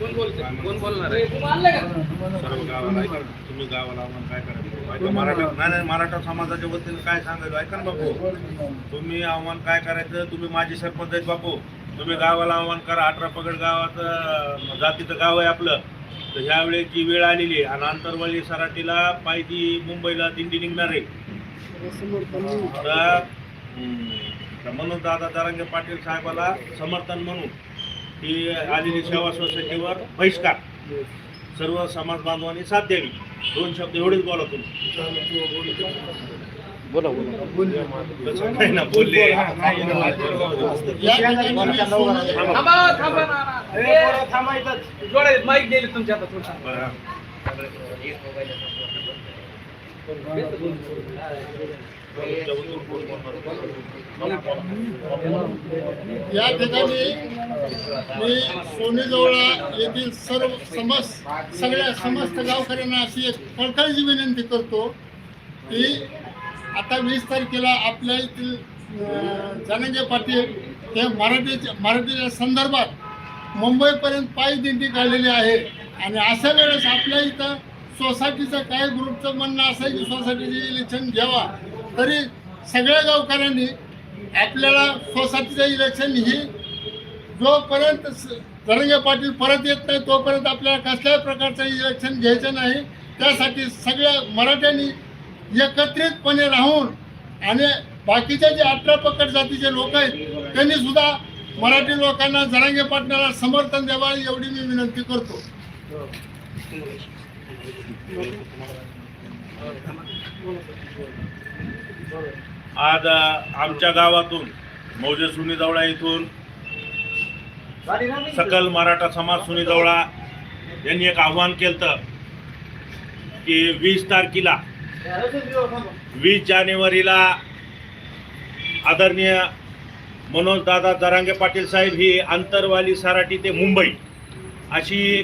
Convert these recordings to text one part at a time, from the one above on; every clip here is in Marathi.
बोलते? कोण बोलणार आहे? सर्व गावाला ऐका. ना. तुम्ही गावाला आम्हाला काय करायचं? ऐका मराठा नाही नाही मराठा समाजाच्या वतीने काय सांगायचं? ऐका ना बापू. तुम्ही आव्हान काय करायचं? तुम्ही माझे सरपंच आहेत बापू. तुम्ही गावाला आव्हान करा. अठरा पगड गावाचं जातीचं गाव आहे आपलं. तर ह्यावेळेस जी वेळ आलेली आहे आणि आंतरवाली सराटीला पायदी मुंबईला दिंडी निघणार आहे. तर हम्म, तर म्हणून दादा दरांगे पाटील साहेबाला समर्थन म्हणून ही आलेली सेवा सोसायटीवर बहिष्कार सर्व समाज बांधवांनी साथ द्यावी दोन शब्द एवढेच बोला तुम्ही बोला बोला ना बोलले थांबा थांबा ना, ना. जोडे माईक गेले तुमच्या. बरं. या ठिकाणी मी सोनेजवळा येथील सर्व समस्त सगळ्या समस्त गावकऱ्यांना अशी एक कळकळीची विनंती करतो की आता वीस तारखेला आपल्या येथील अं, जनांगे पाटील हे मराठीच्या मराठीच्या संदर्भात मुंबईपर्यंत पायी दिंडी काढलेली आहे. आणि अशा वेळेस आपल्या इथं सोसायटीचं काही ग्रुपचं म्हणणं असं आहे की सोसायटीचे इलेक्शन घ्यावा. तरी सगळ्या गावकऱ्यांनी आपल्याला सोसायटीचं इलेक्शन ही जोपर्यंत स- धनंजय पाटील परत येत नाही तोपर्यंत आपल्याला कसल्याही प्रकारचं इलेक्शन घ्यायचं नाही. त्यासाठी सगळ्या मराठ्यांनी एकत्रितपणे राहून आणि बाकीच्या जे अठरा पकड जातीचे लोक आहेत त्यांनी सुद्धा मराठी लोकांना जरांगे पाटणाला समर्थन द्यावा एवढी मी विनंती करतो. आज आमच्या गावातून मौजे सुनीजवळा इथून सकल मराठा समाज सुनीजवळा यांनी एक आव्हान केलं की वीस तारखेला वीस जानेवारीला आदरणीय मनोज दादा दरांगे पाटील साहेब ही आंतरवाली सराटी ते मुंबई अशी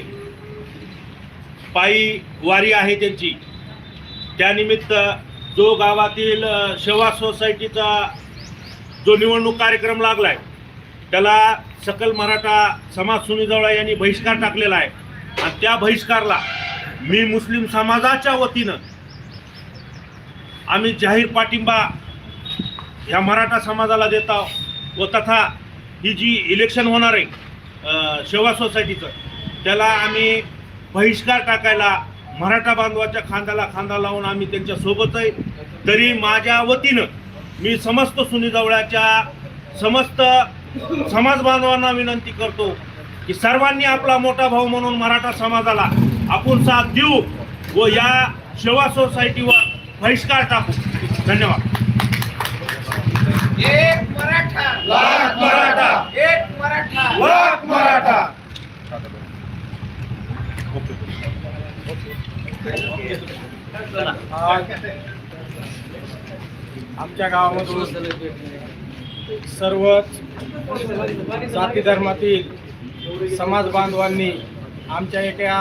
पायी वारी आहे त्यांची. त्यानिमित्त जो गावातील सेवा सोसायटीचा जो निवडणूक कार्यक्रम लागलाय त्याला सकल मराठा समाज सुनीजवळा यांनी बहिष्कार टाकलेला आहे. आणि त्या बहिष्कारला मी मुस्लिम समाजाच्या वतीनं आम्ही जाहीर पाठिंबा ह्या मराठा समाजाला देत आहोत. व तथा ही जी इलेक्शन होणार आहे सेवा सोसायटीचं त्याला आम्ही बहिष्कार टाकायला मराठा बांधवाच्या खांद्याला खांदा लावून आम्ही त्यांच्यासोबत आहे. तरी माझ्या वतीनं मी समस्त सुनीजवळाच्या समस्त समाज बांधवांना विनंती करतो की सर्वांनी आपला मोठा भाऊ म्हणून मराठा समाजाला आपण साथ देऊ व या सेवा सोसायटीवर बहिष्कार टाकू. धन्यवाद. एक मराठा. लाख मराठा. एक मराठा. लाख मराठा. आमच्या गावामधून सर्वच जाती धर्मातील समाज बांधवांनी आमच्या एका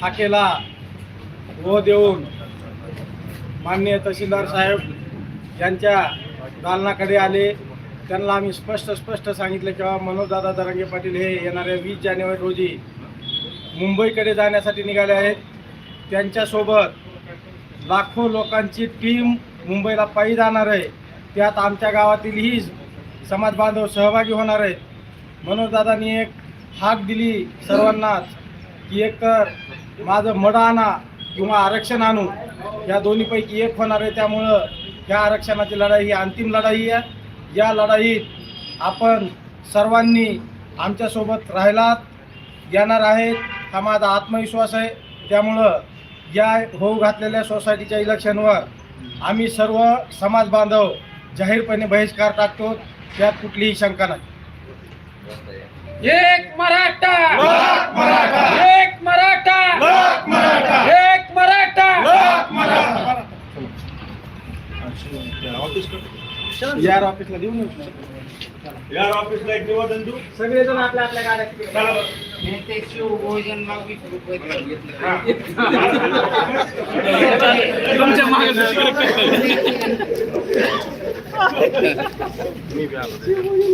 हाकेला व देऊन माननीय तहसीलदार साहेब यांच्या दालनाकडे आले. त्यांना आम्ही स्पष्ट स्पष्ट सांगितलं किंवा मनोजदादा दरंगे पाटील हे येणाऱ्या वीस जानेवारी रोजी मुंबईकडे जाण्यासाठी निघाले आहेत. त्यांच्यासोबत लाखो लोकांची टीम मुंबईला पायी जाणार आहे. त्यात आमच्या गावातीलही समाज बांधव सहभागी होणार आहेत. मनोजदादांनी एक हाक दिली सर्वांनाच की एकतर माझं मड आणा किंवा आरक्षण आणू. या दोन्हीपैकी एक होणार आहे. त्यामुळं या आरक्षणाची लढाई ही अंतिम लढाई आहे. या लढाईत आपण सर्वांनी आमच्यासोबत राहिलात येणार आहेत. हा माझा आत्मविश्वास आहे. त्यामुळं या होऊ घातलेल्या सोसायटीच्या इलेक्शनवर आम्ही सर्व समाज बांधव जाहीरपणे बहिष्कार टाकतो. त्यात कुठलीही शंका नाही. एक मराठा! एक मराठा! एक मराठा! ऑफिस यार ऑफिसला देऊन येऊ. या ऑफिसला एक निवेदन देऊ सगळेजण आपल्या आपल्या गाड्या चला बरं. हा. तुमच्या मागे